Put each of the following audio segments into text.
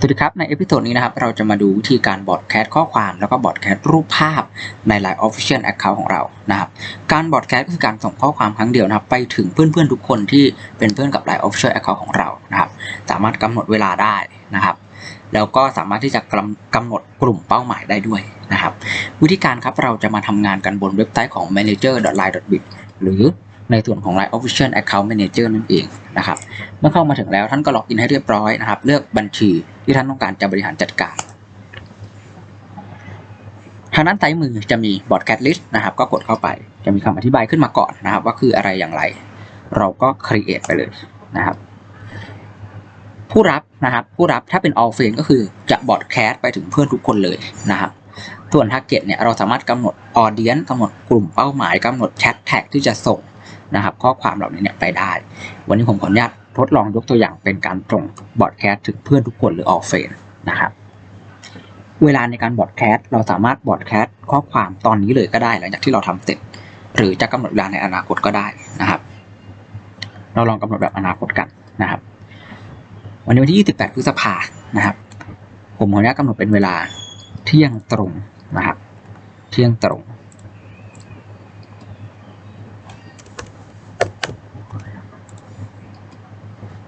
สวัสดีครับ ในเอพิโซดนี้นะครับ เราจะมาดูวิธีการบอดแคสข้อความแล้วก็บอดแคสรูปภาพใน Line Official Account ของเรานะครับการบอดแคสก็คือการส่งข้อความครั้งเดียวนะครับ ไปถึงเพื่อนๆทุกคนที่เป็นเพื่อนกับ Line Official Account ของเรานะครับสามารถกำหนดเวลาได้นะครับ แล้วก็สามารถที่จะกำกำหนดกลุ่มเป้าหมายได้ด้วยนะครับ วิธีการครับเราจะมาทำงานกันบนเว็บไซต์ของ manager.line.biz หรือ ในส่วนของ Line Official Account Manager นั่นเองนะครับ เมื่อเข้ามาถึงแล้วท่านก็ล็อกอินให้เรียบร้อยนะครับ เลือกบัญชีที่ท่านต้องการจะบริหารจัดการ ทางด้านซ้ายมือจะมี broadcast list นะครับ ก็กดเข้าไปจะมีคำอธิบายขึ้นมาก่อนนะครับ ว่าคืออะไรอย่างไร เราก็ create ไปเลยนะครับ ผู้รับนะครับ ผู้รับถ้าเป็น all friend ก็คือจะ broadcast ไปถึงเพื่อนทุกคนเลยนะครับส่วน target เนี่ยเราสามารถกำหนด audience กำหนดกลุ่มเป้าหมายกำหนด chat tag ที่จะส่ง นะครับ ข้อความเหล่านี้เนี่ยไปได้ วันนี้ผมขออนุญาตทดลองยกตัวอย่างเป็นการส่งบอดแคสต์ถึงเพื่อนทุกคนหรือออฟเฟนนะครับ เวลาในการบอดแคสต์เราสามารถบอดแคสต์ข้อความตอนนี้เลยก็ได้หลังจากที่เราทำเสร็จ หรือจะกำหนดเวลาในอนาคตก็ได้นะครับ เราลองกำหนดแบบอนาคตกันนะครับ วันนี้วันที่ 28 พฤษภานะครับ ผมขออนุญาตกำหนดเป็นเวลาเที่ยงตรงนะครับ เที่ยงตรง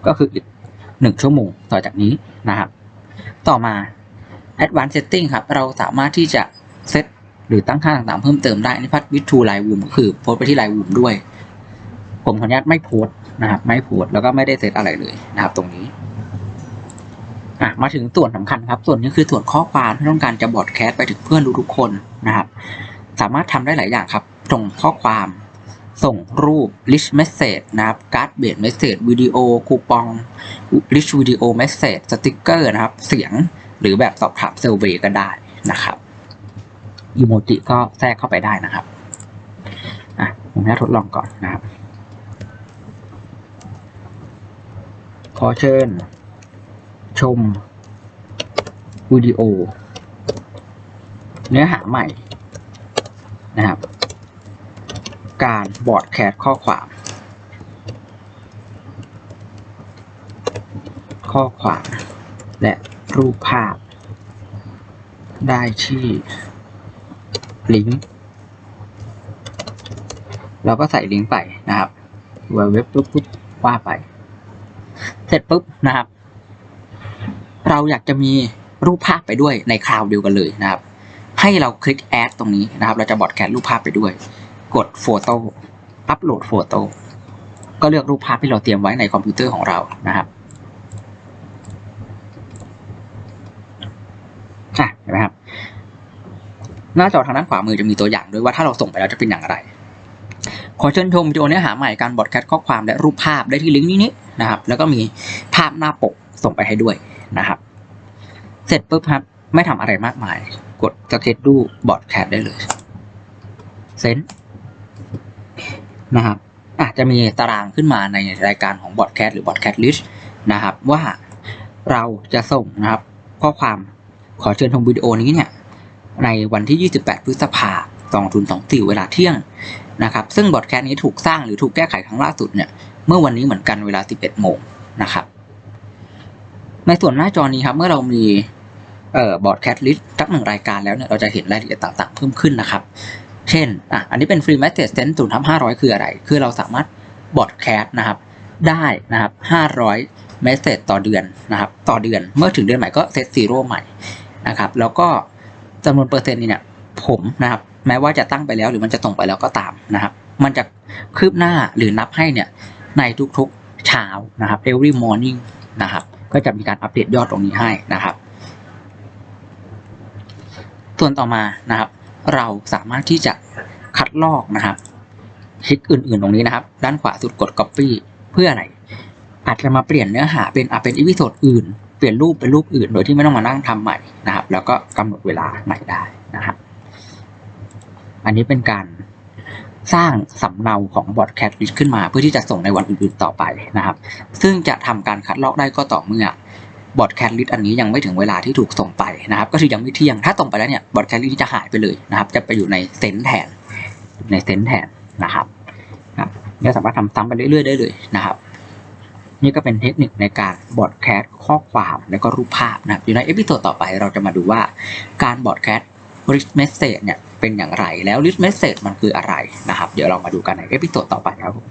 ก็คืออีกหนึ่งชั่วโมงต่อจากนี้นะครับ ต่อมา advanced setting ครับ เราสามารถที่จะเซตหรือตั้งค่าต่างๆเพิ่มเติมได้อันนี้พัดวิทูไลน์วูมก็คือโพสไปที่ไลน์วูมด้วย ผมขออนุญาตไม่โพสนะครับ ไม่โพสแล้วก็ไม่ได้เซตอะไรเลยนะครับ ตรงนี้อะมาถึงส่วนสำคัญครับ ส่วนนี้คือส่วนข้อความที่ต้องการจะบอดแคสต์ไปถึงเพื่อนทุกคนนะครับ สามารถทำได้หลายอย่างครับส่งข้อความ ส่งรูป rich message นะครับ card b a s e message วิดีโอคูปอง rich video message สติกเกอร์นะครับ เสียงหรือแบบสอบถามเซอร์เวยก็ได้นะครับอีโมจิก็แทรกเข้าไปได้นะครับอะผมจะทดลองก่อนนะครับ ขอเชิญ ชมวิดีโอ เนื้อหาใหม่นะครับ การบอร์ดแคสข้อความ ข้อความและรูปภาพ ได้ที่ลิงก์เราก็ใส่ลิงก์ไปนะครับเว็บปุ๊บปุ๊บว่าไป เสร็จปุ๊บนะครับ เราอยากจะมีรูปภาพไปด้วยในคราวเดียวกันเลยนะครับ ให้เราคลิกแอดตรงนี้นะครับ เราจะบอดแคสรูปภาพไปด้วย กดโฟโต้อัปโหลดโฟโต้ก็เลือกรูปภาพที่เราเตรียมไว้ในคอมพิวเตอร์ของเรานะครับอะเห็นไหมครับ หน้าจอทางด้านขวามือจะมีตัวอย่างด้วยว่าถ้าเราส่งไปแล้วจะเป็นอย่างไร ขอเชิญชมวิดีโอเนื้อหาใหม่การบอดแคสต์ข้อความและรูปภาพได้ที่ลิงก์นี้นี้นะครับ แล้วก็มีภาพหน้าปกส่งไปให้ด้วยนะครับ เสร็จปุ๊บครับ ไม่ทำอะไรมากมาย กดสเก็ตดูบอดแคสต์ได้เลย เซน นะครับอาจจะมีตารางขึ้นมาในรายการของบอดแคสต์หรือบอดแคสต์ลิสต์นะครับ ว่าเราจะส่งนะครับข้อความขอเชิญชมวิดีโอนี้เนี่ยในวันที่ 28 พฤษภาคม2024 เวลาเที่ยงนะครับ ซึ่งบอดแคสต์นี้ถูกสร้างหรือถูกแก้ไขครั้งล่าสุดเนี่ยเมื่อวันนี้เหมือนกันเวลา 11 โมงนะครับ ในส่วนหน้าจอนี้ครับ เมื่อเรามีเอ่อบอดแคสต์ลิสต์สักหนึ่งรายการแล้วเนี่ยเราจะเห็นรายละเอียดต่างๆเพิ่มขึ้นนะครับ เช่นอะอันนี้เป็นฟรีแมสเซจเซนศูนย์ทับห้าร้อยคืออะไร คือเราสามารถบอดแคสต์นะครับ ได้นะครับห้าร้อยเมสเซจต่อเดือนนะครับ ต่อเดือน เมื่อถึงเดือนใหม่ก็เซตซีโร่ใหม่นะครับ แล้วก็จำนวนเปอร์เซ็นต์นี่เนี่ย ผมนะครับ แม้ว่าจะตั้งไปแล้วหรือมันจะตรงไปแล้วก็ตามนะครับ มันจะคืบหน้าหรือนับให้เนี่ย ในทุกๆเช้านะครับ every morning นะครับ ก็จะมีการอัปเดตยอดตรงนี้ให้นะครับ ส่วนต่อมานะครับ เราสามารถที่จะคัดลอกนะครับคลิกอื่นๆตรงนี้นะครับ ด้านขวาสุดกด copy เพื่ออะไร อาจจะมาเปลี่ยนเนื้อหาเป็นอะเป็นอีพิโซดอื่น เปลี่ยนรูปเป็นรูปอื่น โดยที่ไม่ต้องมานั่งทำใหม่นะครับ แล้วก็กำหนดเวลาใหม่ได้นะครับ อันนี้เป็นการสร้างสำเนาของบอดแคสต์ลิสขึ้นมา เพื่อที่จะส่งในวันอื่นๆต่อไปนะครับ ซึ่งจะทำการคัดลอกได้ก็ต่อเมื่อ บอดแคสต์ลิสต์อันนี้ยังไม่ถึงเวลาที่ถูกส่งไปนะครับ ก็คือยังไม่เที่ยง ถ้าส่งไปแล้วเนี่ยบอดแคสต์ลิสต์จะหายไปเลยนะครับ จะไปอยู่ในเซนต์แทน ในเซนต์แทนนะครับครับเนี่ยสามารถทำซ้ำไปเรื่อยๆได้เลยนะครับ นี่ก็เป็นเทคนิคในการบอดแคสต์ข้อความและก็รูปภาพนะครับอยู่ในเอพิโซดต่อไปเราจะมาดูว่าการบอดแคสต์ rich message เนี่ยเป็นอย่างไรแล้ว rich message มันคืออะไรนะครับ เดี๋ยวเรามาดูกันในเอพิโซดต่อไปครับผม